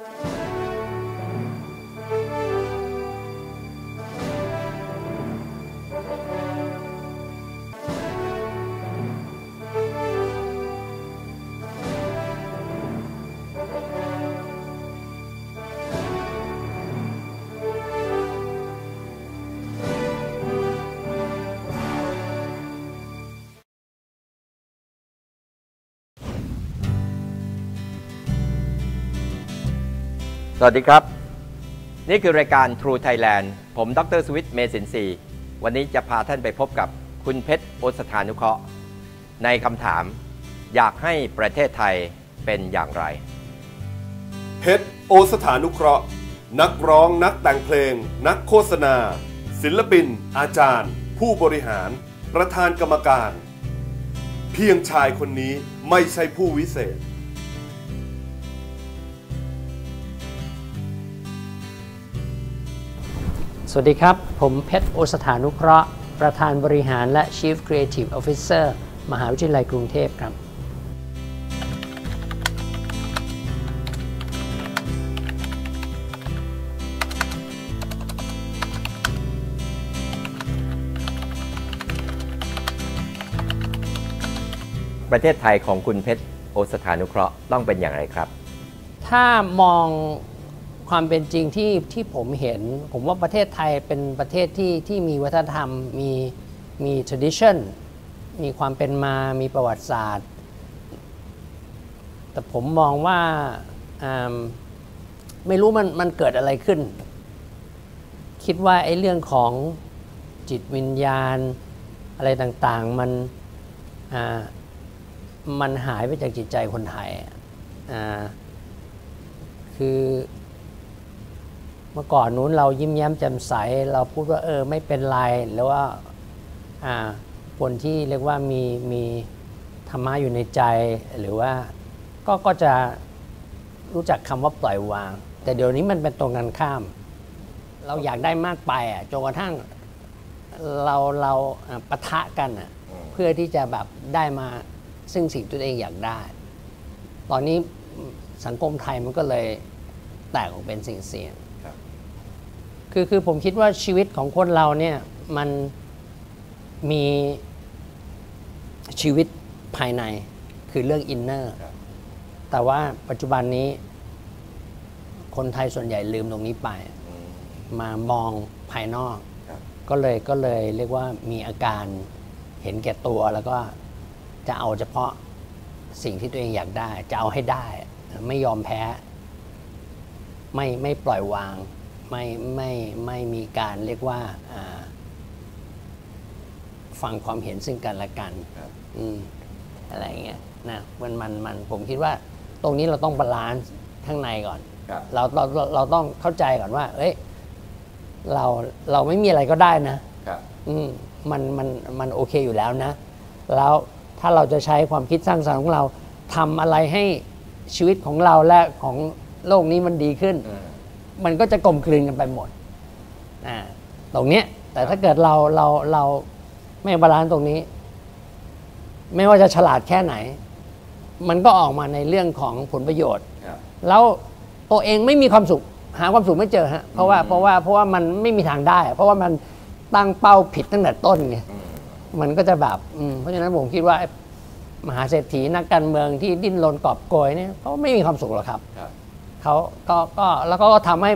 you. สวัสดีครับ นี่คือรายการ True Thailand ผมดรสวิทเมสินทรีวันนี้จะพาท่านไปพบกับคุณเพชรโอสถานุเคราะห์ในคำถาม อยากให้ประเทศไทยเป็นอย่างไร เพชรโอสถานุเคราะห์ นักร้องนักแต่งเพลง นักโฆษณา ศิลปิน อาจารย์ ผู้บริหาร ประธานกรรมการ เพียงชายคนนี้ไม่ใช่ผู้วิเศษ สวัสดีครับ ผมเพชรโอสถานุเคราะห์ ประธานบริหารและ Chief Creative Officer มหาวิทยาลัยกรุงเทพครับ ประเทศไทยของคุณเพชรโอสถานุเคราะห์ต้องเป็นอย่างไรครับ ถ้ามอง ความเป็นจริงที่ที่ผมเห็น ผมว่าประเทศไทยเป็นประเทศที่ที่มีวัฒนธรรมมีมี tradition มีความเป็นมามีประวัติศาสตร์ แต่ผมมองว่าอ่าไม่รู้มันมันเกิดอะไรขึ้น คิดว่าไอ้เรื่องของจิตวิญญาณอะไรต่างๆ มันอ่ามันหายไปจากจิตใจคนไทยอ่าคือ เมื่อก่อนนู้นเรายิ้มแย้มแจ่มใส เราพูดว่าเออไม่เป็นไรหรือว่าอ่าคนที่เรียกว่ามีมีธรรมะอยู่ในใจหรือว่าก็ก็จะรู้จักคำว่าปล่อยวาง แต่เดี๋ยวนี้มันเป็นตรงกันข้าม เราอยากได้มากไปอะจนกระทั่งเราเราปะทะกันอะเพื่อที่จะแบบได้มาซึ่งสิ่งตัวเองอยากได้ ตอนนี้สังคมไทยมันก็เลยแตกออกเป็นสิ่งเสียง คือคือผมคิดว่าชีวิตของคนเราเนี่ยมันมีชีวิตภายในคือเรื่องอินเนอร์แต่ว่าปัจจุบันนี้ คนไทยส่วนใหญ่ลืมตรงนี้ไป มามองภายนอก ก็เลยก็เลยเรียกว่ามีอาการเห็นแก่ตัวแล้วก็จะเอาเฉพาะสิ่งที่ตัวเองอยากได้ จะเอาให้ได้ ไม่ยอมแพ้ ไม่ไม่ปล่อยวาง ไม่ไม่ไม่มีการเรียกว่าอ่าฟังความเห็นซึ่งกันและกันอืมอะไรอย่างเงี้ยนะมันมันมันผมคิดว่า ตรงนี้เราต้องบาลานซ์ข้างในก่อนครับเราเราเราเราต้องเข้าใจก่อนว่า เอ้ยเราเราไม่มีอะไรก็ได้นะครับอืมมันมันมันโอเคอยู่แล้วนะ แล้วถ้าเราจะใช้ความคิดสร้างสรรค์ของเราทำอะไรให้ชีวิตของเราและของโลกนี้มันดีขึ้น มันก็จะกลมกลืนกันไปหมดอ่าตรงเนี้ยแต่ถ้าเกิดเราเราเราไม่บาลานซ์ตรงนี้ ไม่ว่าจะฉลาดแค่ไหน มันก็ออกมาในเรื่องของผลประโยชน์ครับแล้วตัวเองไม่มีความสุข หาความสุขไม่เจอฮะเพราะว่าเพราะว่าเพราะว่ามันไม่มีทางได้ เพราะว่ามันตั้งเป้าผิดตั้งแต่ต้นไงมันก็จะแบบอืมเพราะฉะนั้นผมคิดว่าไอ้มหาเศรษฐีนักการเมืองที่ดิ้นรนกอบโกยเนี่ยเขาไม่มีความสุขหรอกครับครับ เขาก็ก็แล้วก็ทำให้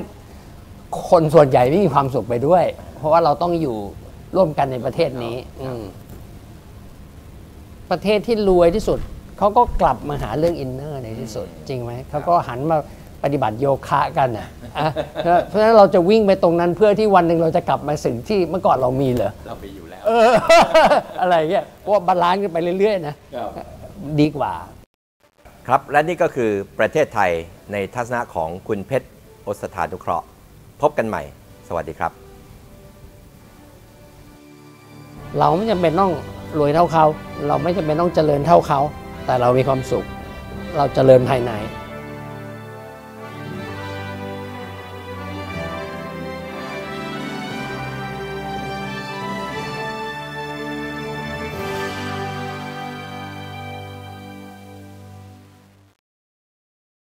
คนส่วนใหญ่ไม่มีความสุขไปด้วย เพราะว่าเราต้องอยู่ร่วมกันในประเทศนี้ อืมประเทศที่รวยที่สุด เขาก็กลับมาหาเรื่องอินเนอร์ในที่สุด จริงไหมเขาก็หันมาปฏิบัติโยคะกันอะอะเพราะฉะนั้นเราจะวิ่งไปตรงนั้นเพื่อที่วันหนึ่งเราจะกลับมาสิ่งที่เมื่อก่อนเรามีเหรอเราไปอยู่แล้วเอออะไรเงี้ยเพราะว่าบาลานซ์กันไปเรื่อยๆนะดีกว่า ครับ และนี่ก็คือประเทศไทยในทัศนะของคุณเพชรโอสถานุเคราะห์ พบกันใหม่ สวัสดีครับ เราไม่จำเป็นต้องรวยเท่าเขา เราไม่จำเป็นต้องเจริญเท่าเขา แต่เรามีความสุข เราเจริญภายใน